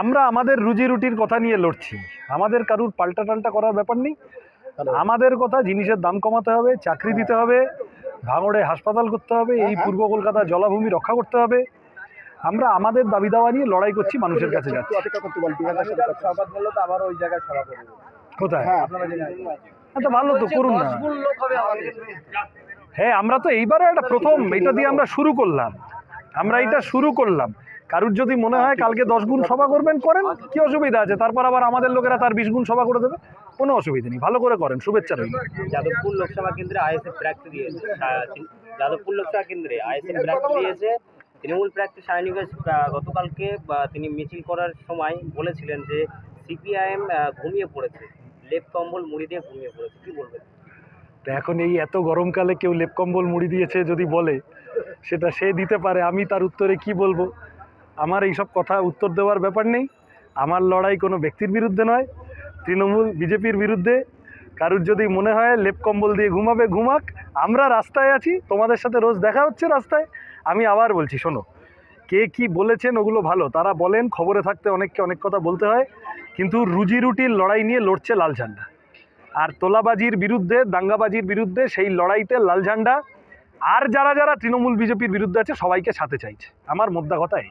আমরা আমাদের রুজি রুটির কথা নিয়ে লড়ছি। আমাদের কারুর পাল্টা টাল্টা করার ব্যাপার নেই। আমাদের কথা জিনিসের দাম কমাতে হবে চাকরি দিতে হবে ভাঙড়ে হাসপাতাল করতে হবে এই পূর্ব কলকাতা জলাভূমি রক্ষা করতে হবে। আমরা আমাদের দাবি দাওয়া নিয়ে লড়াই করছি মানুষের কাছে যাচ্ছি। কোথায়? হ্যাঁ, তো ভালো তো করুন না। লোক হবে আমাদের। হ্যাঁ আমরা তো এইবারে একটা প্রথম এটা দিয়ে আমরা শুরু করলাম। আমরা এটা শুরু করলাম। কারুর যদি মনে হয় কালকে দশ গুণ সভা করবেন করেন। কি অসুবিধা আছে? তারপর আবার আমাদের লোকেরা তার বিশ গুণ সভা করে দেবে। কোনো অসুবিধা নেই। ভালো করে করেন। শুভেচ্ছা রইল। যাদবপুর লোকসভা কেন্দ্রে আইএসএফ প্রার্থী দিয়েছে। যাদবপুর লোকসভা কেন্দ্রে আইএসএফ প্রার্থী দিয়েছে। তৃণমূল প্রার্থী সায়নিবাস গতকালকে বা তিনি মিছিল করার সময় বলেছিলেন যে সিপিআইএম ঘুমিয়ে পড়েছে। লেপ কম্বল মুড়ি দিয়ে ঘুমিয়ে পড়েছে। কি বলবেন? তো এখন এই এত গরমকালে কেউ লেপ কম্বল মুড়ি দিয়েছে যদি বলে সেটা সে দিতে পারে। আমি তার উত্তরে কি বলব? আমার এইসব কথা উত্তর দেওয়ার ব্যাপার নেই। আমার লড়াই কোনো ব্যক্তির বিরুদ্ধে নয়, তৃণমূল, বিজেপির বিরুদ্ধে। কারুর যদি মনে হয় লেপ কম্বল দিয়ে ঘুমাবে, ঘুমাক। আমরা রাস্তায় আছি, তোমাদের সাথে রোজ দেখা হচ্ছে রাস্তায়। আমি আবার বলছি, শোনো, কে কি বলেছেন ওগুলো ভালো। তারা বলেন, খবরে থাকতে অনেককে অনেক কথা বলতে হয়। কিন্তু রুজি রুটির লড়াই নিয়ে লড়ছে লাল ঝান্ডা। আর তোলাবাজির বিরুদ্ধে, দাঙ্গাবাজির বিরুদ্ধে সেই লড়াইতে লাল ঝান্ডা। আর যারা যারা তৃণমূল, বিজেপির বিরুদ্ধে আছে, সবাইকে সাথে চাইছে। আমার মোদ্দা কথা এই।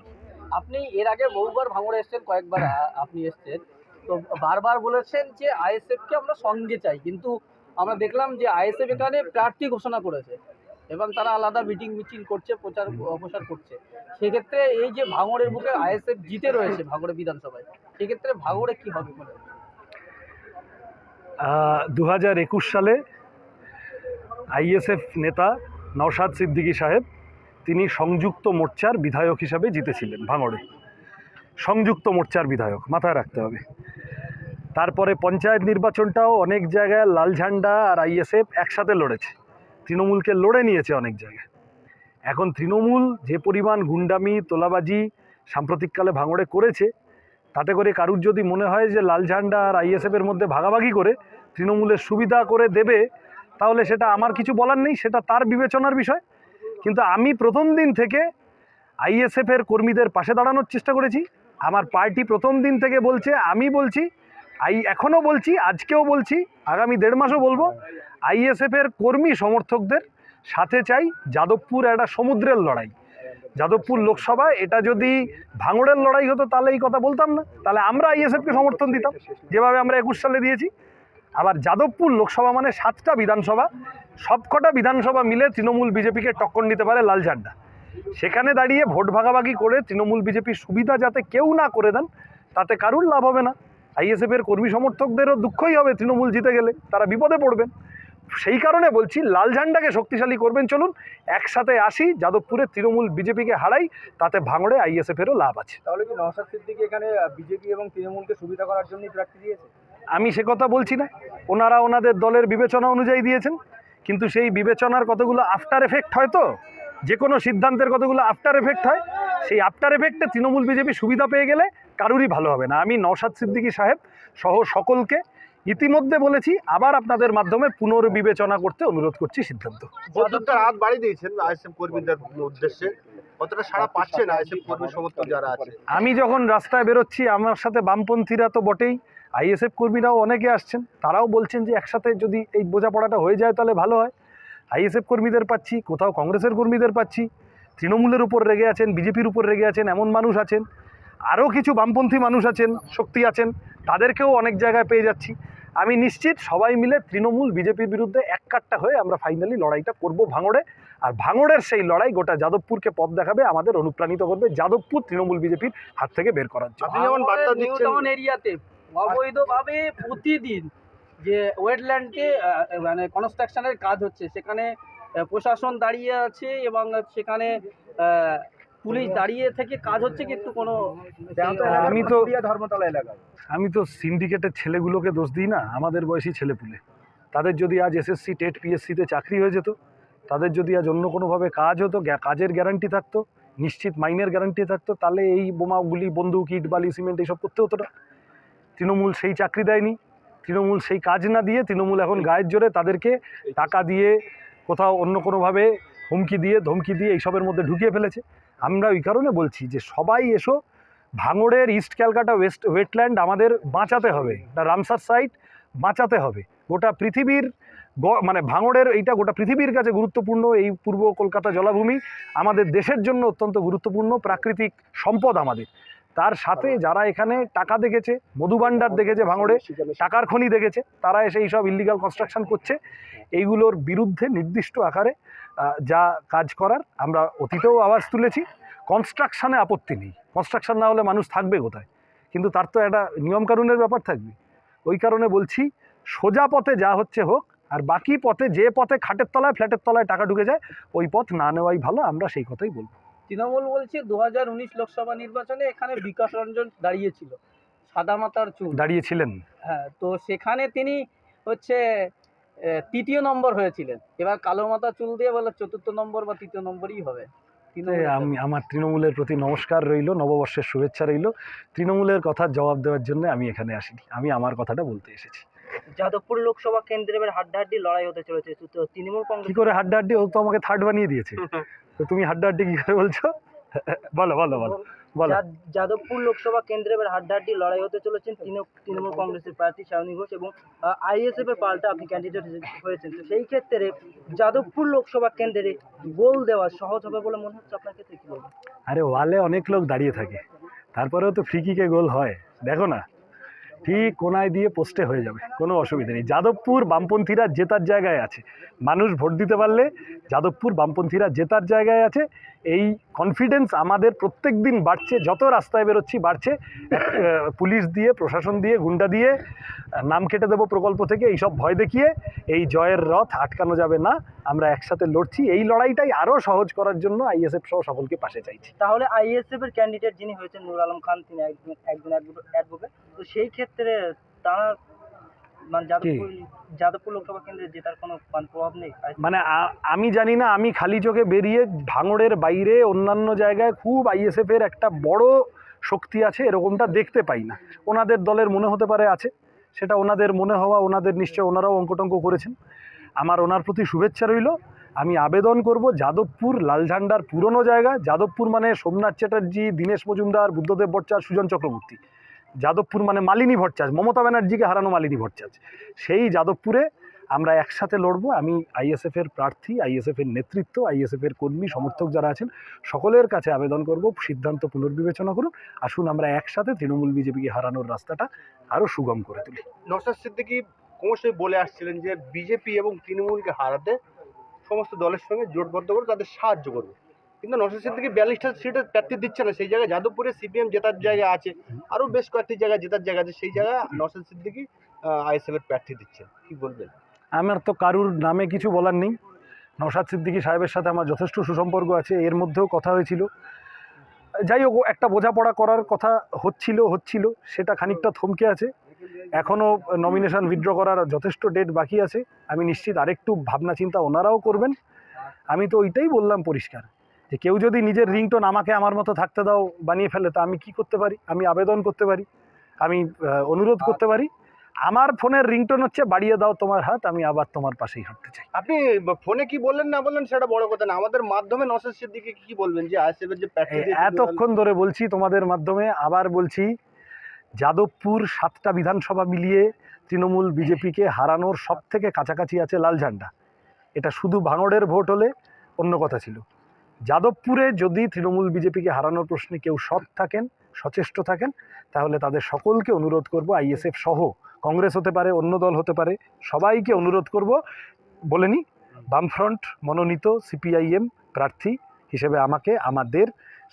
আপনি এর আগে বহুবার ভাঙড়ে এসেছেন কয়েকবার আপনি এসেছেন। তো বারবার বলেছেন যে আইএসএফকে আমরা সঙ্গে চাই, কিন্তু আমরা দেখলাম যে আইএসএফ এখানে প্রার্থী ঘোষণা করেছে এবং তারা আলাদা মিটিং মিছিল করছে, প্রচার অপসার করছে। সেক্ষেত্রে এই যে ভাঙড়ের বুকে আইএসএফ জিতে রয়েছে ভাঙড়ে বিধানসভায়, সেক্ষেত্রে ভাঙড়ে কি হবে মনে দু হাজার একুশ সালে আইএসএফ নেতা নওশাদ সিদ্দিকী সাহেব তিনি সংযুক্ত মোর্চার বিধায়ক হিসাবে জিতেছিলেন ভাঙড়ে। সংযুক্ত মোর্চার বিধায়ক, মাথায় রাখতে হবে। তারপরে পঞ্চায়েত নির্বাচনটাও অনেক জায়গায় লাল ঝান্ডা আর আইএসএফ একসাথে লড়েছে। তৃণমূলকে লড়ে নিয়েছে অনেক জায়গায়। এখন তৃণমূল যে পরিমাণ গুন্ডামি, তোলাবাজি সাম্প্রতিককালে ভাঙড়ে করেছে, তাতে করে কারুর যদি মনে হয় যে লাল ঝান্ডা আর আইএসএফের মধ্যে ভাগাভাগি করে তৃণমূলের সুবিধা করে দেবে, তাহলে সেটা আমার কিছু বলার নেই, সেটা তার বিবেচনার বিষয়। কিন্তু আমি প্রথম দিন থেকে আইএসএফের কর্মীদের পাশে দাঁড়ানোর চেষ্টা করেছি। আমার পার্টি প্রথম দিন থেকে বলছে, আমি বলছি, আই, এখনও বলছি, আজকেও বলছি, আগামী দেড় মাসও বলব। আইএসএফের কর্মী সমর্থকদের সাথে চাই, যাদবপুর একটা সমুদ্রের লড়াই। যাদবপুর লোকসভায় এটা যদি ভাঙড়ের লড়াই হতো তাহলে এই কথা বলতাম না। তাহলে আমরা আইএসএফকে সমর্থন দিতাম। যেভাবে আমরা একুশ সালে দিয়েছি আবার যাদবপুর লোকসভা মানে সাতটা বিধানসভা, সবকটা বিধানসভা মিলে তৃণমূল বিজেপিকে টক্কর নিতে পারে লাল ঝান্ডা। সেখানে দাঁড়িয়ে ভোট ভাগাভাগি করে তৃণমূল বিজেপির সুবিধা যাতে কেউ না করে দেন, তাতে কারুর লাভ হবে না। আইএসএফের কর্মী সমর্থকদেরও দুঃখই হবে তৃণমূল জিতে গেলে, তারা বিপদে পড়বেন। সেই কারণে বলছি, লাল ঝান্ডাকে শক্তিশালী করবেন, চলুন একসাথে আসি, যাদবপুরে তৃণমূল বিজেপিকে হারাই, তাতে ভাঙড়ে আইএসএফেরও লাভ আছে। তাহলে কি নওশাদ সিদ্দিকী এখানে বিজেপি এবং তৃণমূলকে সুবিধা করার জন্যই প্রার্থী দিয়েছে? আমি সে কথা বলছি না। ওনারা ওনাদের দলের বিবেচনা অনুযায়ী দিয়েছেন। কিন্তু সেই বিবেচনার কতগুলো আফটার এফেক্ট হয় তো যে কোনো সিদ্ধান্তের কতগুলো আফটার এফেক্ট হয় সেই আফটার এফেক্টে তৃণমূল বিজেপি সুবিধা পেয়ে গেলে কারুরই ভালো হবে না। আমি নওশাদ সিদ্দিকী সাহেব সহ সকলকে ইতিমধ্যে বলেছি আবার আপনাদের মাধ্যমে পুনর্বিবেচনা করতে অনুরোধ করছি সিদ্ধান্ত। বাড়িয়ে দিয়েছেন কর্মীদের উদ্দেশ্যে। কতটা সাড়া কর্মী সমর্থক যারা আছে। আমি যখন রাস্তায় বেরোচ্ছি আমার সাথে বামপন্থীরা তো বটেই। আইএসএফ কর্মীরাও অনেকে আসছেন তারাও বলছেন যে একসাথে যদি এই বোঝাপড়াটা হয়ে যায় তাহলে ভালো হয়। আইএসএফ কর্মীদের পাচ্ছি কোথাও কংগ্রেসের কর্মীদের পাচ্ছি তৃণমূলের উপর রেগে আছেন বিজেপির উপর রেগে আছেন এমন মানুষ আছেন আরও কিছু বামপন্থী মানুষ আছেন শক্তি আছেন তাদেরকেও অনেক জায়গায় পেয়ে যাচ্ছি। আমি নিশ্চিত সবাই মিলে তৃণমূল বিজেপির বিরুদ্ধে এক কাট্টা হয়ে আমরা ফাইনালি লড়াইটা করব ভাঙড়ে। আর ভাঙড়ের সেই লড়াই গোটা যাদবপুরকে পথ দেখাবে আমাদের অনুপ্রাণিত করবে যাদবপুর তৃণমূল বিজেপির হাত থেকে বের করার জন্য। অবৈধভাবে প্রতিদিন যে ওয়েটল্যান্ডকে মানে কনস্ট্রাকশনের কাজ হচ্ছে সেখানে প্রশাসন দাঁড়িয়ে আছে এবং সেখানে পুলিশ দাঁড়িয়ে থেকে কাজ হচ্ছে কিন্তু কোনো আমি তো- ধর্মতলা এলাকায়। আমি তো সিন্ডিকেটের ছেলেগুলোকে দোষ দিই না আমাদের বয়সী ছেলেপুলে। তাদের যদি আজ এসএসসি টেট পিএসসিতে চাকরি হয়ে যেত তাদের যদি আজ অন্য কোনোভাবে কাজ হতো কাজের গ্যারান্টি থাকতো নিশ্চিত মাইনের গ্যারান্টি থাকতো তাহলে এই বোমাগুলি বন্দুক ইট বালি সিমেন্ট এইসব করতে হতো না। তৃণমূল সেই চাকরি দেয়নি, তৃণমূল সেই কাজ না দিয়ে তৃণমূল এখন গায়ের জোরে তাদেরকে টাকা দিয়ে কোথাও অন্য কোনোভাবে হুমকি দিয়ে, ধমকি দিয়ে এইসবের মধ্যে ঢুকিয়ে ফেলেছে। আমরা ওই কারণে বলছি যে সবাই এসো, ভাঙড়ের ইস্ট ক্যালকাটা ওয়েস্ট, ওয়েটল্যান্ড আমাদের বাঁচাতে হবে এটা রামসার সাইট বাঁচাতে হবে। গোটা পৃথিবীর মানে ভাঙড়ের এইটা গোটা পৃথিবীর কাছে গুরুত্বপূর্ণ, এই পূর্ব কলকাতা জলাভূমি আমাদের দেশের জন্য অত্যন্ত গুরুত্বপূর্ণ, প্রাকৃতিক সম্পদ আমাদের। তার সাথে যারা এখানে টাকা দেখেছে মধুভাণ্ডার দেখেছে ভাঙড়ে টাকার খনি দেখেছে তারা এসে এইসব ইলিগাল কনস্ট্রাকশন করছে। এইগুলোর বিরুদ্ধে নির্দিষ্ট আকারে যা কাজ করার আমরা অতীতেও আওয়াজ তুলেছি। কনস্ট্রাকশনে আপত্তি নেই। কনস্ট্রাকশন না হলে মানুষ থাকবে কোথায়? কিন্তু তার তো একটা নিয়মকানুনের ব্যাপার থাকবে। ওই কারণে বলছি সোজা পথে যা হচ্ছে হোক আর বাকি পথে যে পথে খাটের তলায় ফ্ল্যাটের তলায় টাকা ঢুকে যায় ওই পথ না নেওয়াই ভালো আমরা সেই কথাই বলব। তৃণমূল বলছে দু হাজার উনিশ লোকসভা নির্বাচনে এখানে বিকাশ রঞ্জন দাঁড়িয়েছিল সাদামাতার চুল। দাঁড়িয়েছিলেন? হ্যাঁ তো সেখানে তিনি হচ্ছে তৃতীয় নম্বর হয়েছিলেন। এবার কালো মাথা চুল দিয়ে বলে চতুর্থ নম্বর বা তৃতীয় নম্বরই হবে। আমি আমার তৃণমূলের প্রতি নমস্কার রইল নববর্ষের শুভেচ্ছা রইল। তৃণমূলের কথা জবাব দেওয়ার জন্য আমি এখানে আসিনি। আমি আমার কথাটা বলতে এসেছি। যাদবপুর লোকসভা কেন্দ্রে এবার হাড্ডাহাড্ডি লড়াই হতে চলেছে। তৃণমূল কি করে হাড্ডাহাড্ডি? ও তো আমাকে থার্ড বানিয়ে দিয়েছে। তো তুমি হাড্ডাহাড্ডি কি করে বলছো? বলো বলো বলো বলো। যাদবপুর লোকসভা কেন্দ্রে এবার হাড্ডাহাড্ডি লড়াই হতে চলেছেন তৃণ- তৃণমূল কংগ্রেসের প্রার্থী শাওনি ঘোষ এবং আইএসএফ এর পাল্টা আপনি ক্যান্ডিডেট হয়েছেন। তো সেই ক্ষেত্রে যাদবপুর লোকসভা কেন্দ্রে গোল দেওয়া সহজ হবে বলে মনে হচ্ছে আপনার ক্ষেত্রে কি আরে ওয়ালে অনেক লোক দাঁড়িয়ে থাকে। তারপরেও তো ফ্রি কিকে গোল হয়। দেখো না। ঠিক কোনায় দিয়ে পোস্টে হয়ে যাবে, কোনো অসুবিধা নেই। যাদবপুর বামপন্থীরা জেতার জায়গায় আছে। মানুষ ভোট দিতে পারলে যাদবপুর বামপন্থীরা জেতার জায়গায় আছে। এই কনফিডেন্স আমাদের প্রত্যেক দিন বাড়ছে, যত রাস্তায় বেরোচ্ছি বাড়ছে। পুলিশ দিয়ে, প্রশাসন দিয়ে, গুন্ডা দিয়ে, নাম কেটে দেবো প্রকল্প থেকে, এইসব ভয় দেখিয়ে, এই জয়ের রথ আটকানো যাবে না, আমরা একসাথে লড়ছি। এই লড়াইটাই আরও সহজ করার জন্য আইএসএফ সহ সকলকে পাশে চাইছি। তাহলে আইএসএফ এর ক্যান্ডিডেট যিনি হয়েছেন নুর আলম খান, তিনি একজন একজন অ্যাডভোকেট তো সেই ক্ষেত্রে তারা মানে যাদবপুর যাদবপুর লোকসভা কেন্দ্রে জেতার কোনো মানে প্রভাব নেই? মানে আমি জানি না আমি খালি চোখে বেরিয়ে ভাঙড়ের বাইরে অন্যান্য জায়গায় খুব আইএসএফ এর একটা বড় শক্তি আছে এরকমটা দেখতে পাই না। ওনাদের দলের মনে হতে পারে আছে সেটা ওনাদের মনে হওয়া ওনাদের নিশ্চয় ওনারাও অঙ্কটঙ্ক করেছেন। আমার ওনার প্রতি শুভেচ্ছা রইল। আমি আবেদন করব যাদবপুর লালঝান্ডার পুরনো জায়গা যাদবপুর মানে সোমনাথ চ্যাটার্জি দীনেশ মজুমদার বুদ্ধদেব ভট্টাচার্য সুজন চক্রবর্তী। যাদবপুর মানে মালিনী ভট্টাচার্য মমতা ব্যানার্জিকে হারানো মালিনী ভট্টাচার্য সেই যাদবপুরে আমরা একসাথে লড়বো। আমি আইএসএফ এর প্রার্থী আইএসএফ এর নেতৃত্ব আইএসএফ এর কর্মী, সমর্থক যারা আছেন, সকলের কাছে আবেদন করব। সিদ্ধান্ত পুনর্বিবেচনা করুন। আসুন আমরা একসাথে তৃণমূল বিজেপিকে হারানোর রাস্তাটা আরও সুগম করে তুলি। নসাদ সিদ্দিকি ক্রমশই বলে আসছিলেন যে, বিজেপি এবং তৃণমূলকে হারাতে সমস্ত দলের সঙ্গে জোটবদ্ধ করে, তাদের সাহায্য করবে। কিন্তু নসাদ সিদ্দিকি বিয়াল্লিশটা সিটে প্রার্থী দিচ্ছে না। সেই জায়গায় যাদবপুরে সিপিএম জেতার জায়গা আছে, আরও বেশ কয়েকটি জায়গায় জেতার জায়গা আছে, সেই জায়গায় নসাদ সিদ্দিকি আইএসএফ এর প্রার্থী দিচ্ছেন কি বলবেন? আমার তো কারুর নামে কিছু বলার নেই। নওশাদ সিদ্দিকি সাহেবের সাথে আমার যথেষ্ট সুসম্পর্ক আছে, এর মধ্যেও কথা হয়েছিল। যাই হোক একটা বোঝাপড়া করার কথা হচ্ছিল হচ্ছিল, সেটা খানিকটা থমকে আছে। এখনও নমিনেশন উইথড্র করার যথেষ্ট ডেট বাকি আছে। আমি নিশ্চিত আরেকটু ভাবনা চিন্তা ওনারাও করবেন। আমি তো ওইটাই বললাম পরিষ্কার। যে কেউ যদি নিজের রিংটোন আমাকে আমার মতো থাকতে দাও বানিয়ে ফেলে তা আমি কি করতে পারি? আমি আবেদন করতে পারি? আমি অনুরোধ করতে পারি? আমার ফোনের রিংটোন হচ্ছে বাড়িয়ে দাও তোমার হাত আমি আবার তোমার পাশেই হাঁটতে চাই। আপনি ফোনে কি বললেন না বললেন সেটা বড় কথা না। আমাদের মাধ্যমে নসাদ সিদ্দিকি কি বলবেন? যে আইএসএফ এর যে এতক্ষণ ধরে বলছি তোমাদের মাধ্যমে আবার বলছি যাদবপুর সাতটা বিধানসভা মিলিয়ে তৃণমূল বিজেপিকে হারানোর সব থেকে কাছাকাছি আছে লাল ঝান্ডা। এটা শুধু ভাঙড়ের ভোট হলে অন্য কথা ছিল। যাদবপুরে যদি তৃণমূল বিজেপিকে হারানোর প্রশ্নে কেউ সৎ থাকেন, সচেষ্ট থাকেন, তাহলে তাদের সকলকে অনুরোধ করব, আইএসএফ সহ কংগ্রেস হতে পারে, অন্য দল হতে পারে, সবাইকে অনুরোধ করব বলেনি বামফ্রন্ট মনোনীত সিপিআইএম প্রার্থী হিসেবে আমাকে, আমাদের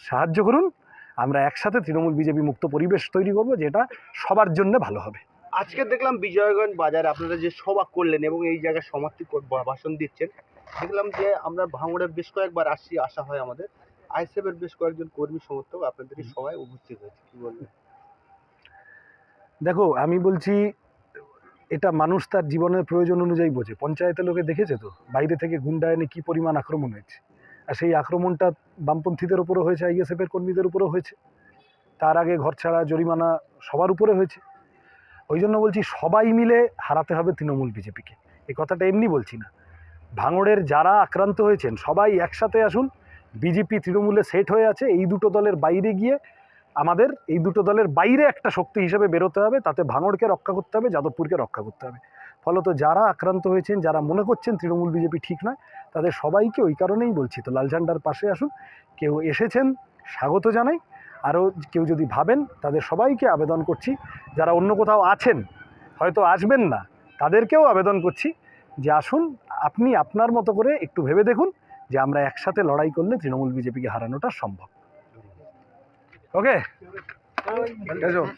সাহায্য করুন, আমরা একসাথে তৃণমূল বিজেপি মুক্ত পরিবেশ তৈরি করব, যেটা সবার জন্য ভালো হবে। আজকে দেখলাম বিজয়গঞ্জ বাজারে আপনারা যে সভা করলেন এবং এই জায়গায় সমাপ্তি ভাষণ দিচ্ছেন দেখলাম যে আমরা ভাঙড়ে বেশ কয়েকবার আসি আসা হয় আমাদের। আইএসএফ এর বেশ কয়েকজন কর্মী সমর্থক আপনাদের সবাই উপস্থিত হয়েছে কি বলবেন? দেখো আমি বলছি এটা মানুষ তার জীবনের প্রয়োজন অনুযায়ী বোঝে। পঞ্চায়েতের লোকে দেখেছে তো বাইরে থেকে গুন্ডা এনে কী পরিমাণ আক্রমণ হয়েছে। আর সেই আক্রমণটা বামপন্থীদের উপরও হয়েছে আইএসএফের কর্মীদের উপরও হয়েছে। তার আগে ঘর ছাড়া জরিমানা সবার উপরে হয়েছে। ওই জন্য বলছি সবাই মিলে হারাতে হবে তৃণমূল বিজেপিকে। এই কথাটা এমনি বলছি না। ভাঙড়ের যারা আক্রান্ত হয়েছেন, সবাই একসাথে আসুন। বিজেপি তৃণমূলে সেট হয়ে আছে, এই দুটো দলের বাইরে গিয়ে আমাদের এই দুটো দলের বাইরে একটা শক্তি হিসেবে বেরোতে হবে, তাতে ভাঙড়কে রক্ষা করতে হবে, যাদবপুরকে রক্ষা করতে হবে। ফলত যারা আক্রান্ত হয়েছেন, যারা মনে করছেন তৃণমূল বিজেপি ঠিক নয়, তাদের সবাইকে ওই কারণেই বলছি তো, লাল ঝান্ডার পাশে আসুন। কেউ এসেছেন, স্বাগত জানাই। আরও কেউ যদি ভাবেন, তাদের সবাইকে আবেদন করছি। যারা অন্য কোথাও আছেন, হয়তো আসবেন না, তাদেরকেও আবেদন করছি। যে আসুন, আপনি আপনার মতো করে একটু ভেবে দেখুন যে আমরা একসাথে লড়াই করলে তৃণমূল বিজেপিকে হারানোটা সম্ভব। ওকে